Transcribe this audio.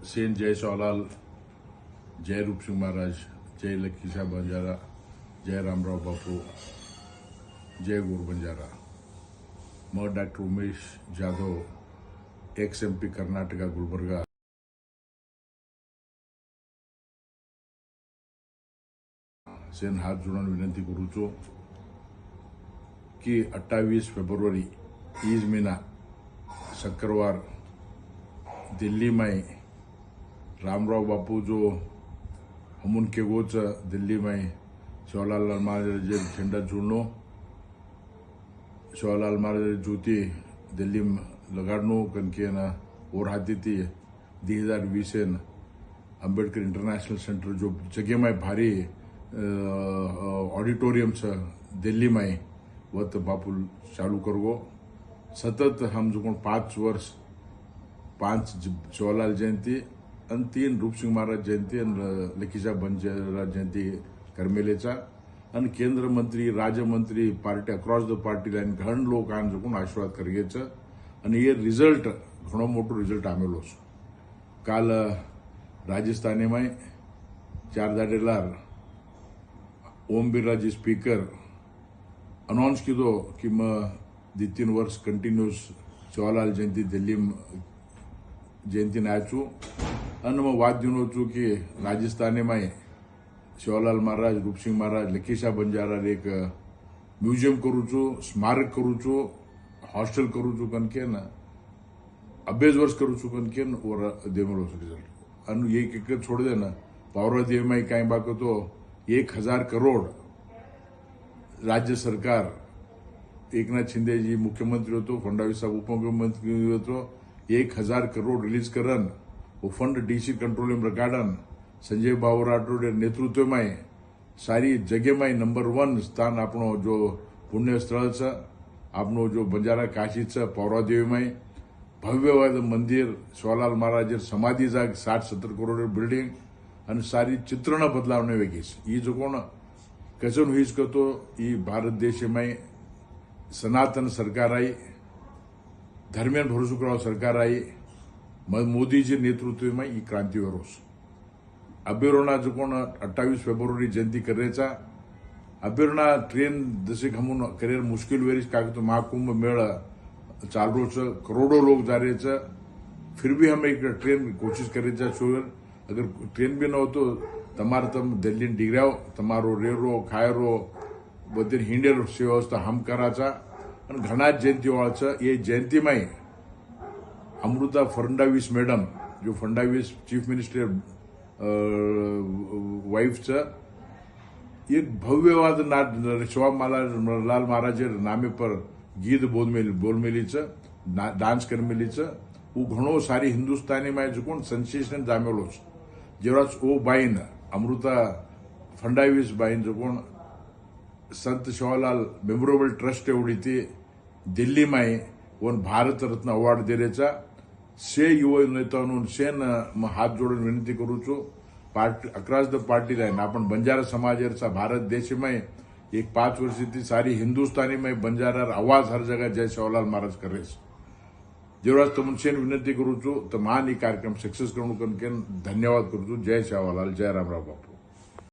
सेन जय सोलाल जय रूपसिंग महाराज जय लखीसा बंजारा जय रामराव बापू जय गोर बंजारा। मग doctor Umesh Jadhav ex M P Karnataka Gulbarga. Sen हात जोडून विनंती करूचो की अठ्ठावीस फेब्रुवारी ईज महीना शुक्रवार दिल्ली माय रामराव बापू जो हमून केगोच दिल्ली में जवाहरलाल महाराज जे झंडा जुड़नो जवाहरलाल महाराज ज्योति दिल्ली में लगाडनो कनके ना और हाथी थी दी हजार बीस अंबेडकर इंटरनेशनल सेंटर जो जगह में भारी ऑडिटोरियम छ दिल्ली में वत बापू चालू करगो। सतत हम जो पाँच वर्ष पाँच जवाहरलाल जयंती आणि तीन रूपसिंग महाराज जयंती आणि लखीजा बनजयराज जयंती करमेलेचा आणि केंद्र मंत्री राज्यमंत्री party across the party line घण लोक जगून आशीर्वाद करगेचं आणि हे रिझल्ट घणो मोठो रिझल्ट आमेलोस काल राजस्थानेमाय चार दाडेलार ओम बिर्ला जी स्पीकर अनाउंस केलो की मग दी तीन वर्ष कंटिन्युअस जवाहरलाल जयंती दिल्ली जयंती नाचू અને વાદ્યનો ચૂકીએ રાજસ્થાનેમાં શિવલાલ મહારાજ રૂપસિંહ મહારાજ લખીશા બંજારા એક મ્યુઝિયમ કરું છું સ્મારક કરું છું હોસ્ટેલ કરું છું કન કે અભ્યાસ વર્ષ કરું છું કન કે દેમરો રિઝલ્ટ અને એક એક છોડી દે ને પાવરાદેવમાં કાંઈ બાકી તો એક હજાર કરોડ રાજ્ય સરકાર એકનાથ શિંદેજી મુખ્યમંત્રી હતો ફડણવીસ સાહેબ ઉપમુખ્યમંત્રી હતો એક હજાર કરોડ રિલીઝ કરન who funded DC Controlling Garden, Sanjay Babu રાઠોડે નેતૃત્વમાં સારી જગ્યામાં નંબર વન સ્થાન આપણો જો પુણ્ય સ્થળ છે આપણું જો બંજારા કાશી છે પૌરાદેવીમાં ભવ્યવાદ મંદિર સોલાલ મહારાજે સમાધિ જાગ સાત સત્તર કરોડ બિલ્ડિંગ અને સારી ચિત્રના બદલાવને વેગી છે એ જો કોણ કચન હુઈજ કરતો એ ભારત દેશમાં સનાતન સરકાર આવી ધર્મેન્દ્ર ભરોસુકરાવ સરકાર આવી मग मोदीजी नेतृत्व मे ही क्रांति वरुस अभिरोना जो को अट्ठावी फेब्रुवारी जयंती कर अभिरोना ट्रेन जसे घमून करे मुश्किल वेरी का तो महाकुंभ मेळ चाल रोच करोड़ो लोग जा रहे फिर भी हम एक ट्रेन कोशिश करे चोर अगर ट्रेन भी न हो तो तमार तम दिल्ली डिग्रिया तमारो रेरो खायरो बदल हिंडेर सेवा हमकारा घना जयंती वाला ये जयंती में अमृता फडणवीस मॅडम जो फडणवीस चीफ मिनिस्टर वाईफचं एक भव्यवाद नाट शिवा मला लाल महाराज नामे पर गीत बोलमेल बोलमेलीचं ना डांस करमेलीचं वो घणो सारी हिंदुस्तानी माय चुकून सनसेशन जामेलो जेवढाच ओ बाईन अमृता फंडावीस बाईन चुकून संत शिवालाल मेमोरेबल ट्रस्ट एवढी ती दिल्ली माई वन भारतरत्न अवॉर्ड दिलेचा से युवा नेता म्हणून शेन म हात जोडून विनंती करूचो party across the party line आपण बंजारा समाजाचा भारत देशमय एक पाच वर्षी ती सारी हिंदुस्थानीमय बंजारा आवाज हर जगह जय शाहूलाल महाराज करेस जेवढाच तुम शेन विनंती करूचो तर महान ही कार्यक्रम सक्सेस करून धन्यवाद करूचो जय शाहूलाल जय रामराव बापू.